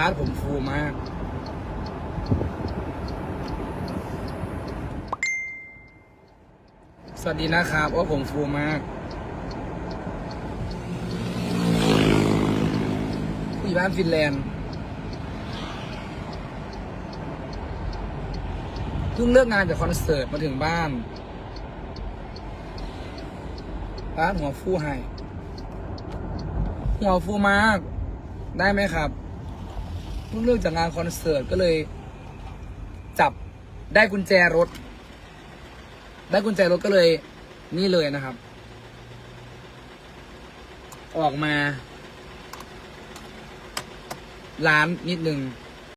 ร้านผมฟูมากสวัสดีนะครับว่าผมฟูมากผู้ใหญ่บ้านฟินแลนด์เพิ่งเลิกงานจากคอนเสิร์ตมาถึงบ้าน ร้านหัวฟูให้หัวฟูมาก ได้ไหมครับ เพิ่งเลิกจากงานคอนเสิร์ตก็เลย จับได้กุญแจรถ ได้กุญแจรถก็เลย นี่เลยนะครับ ออกมา ร้านนิดนึง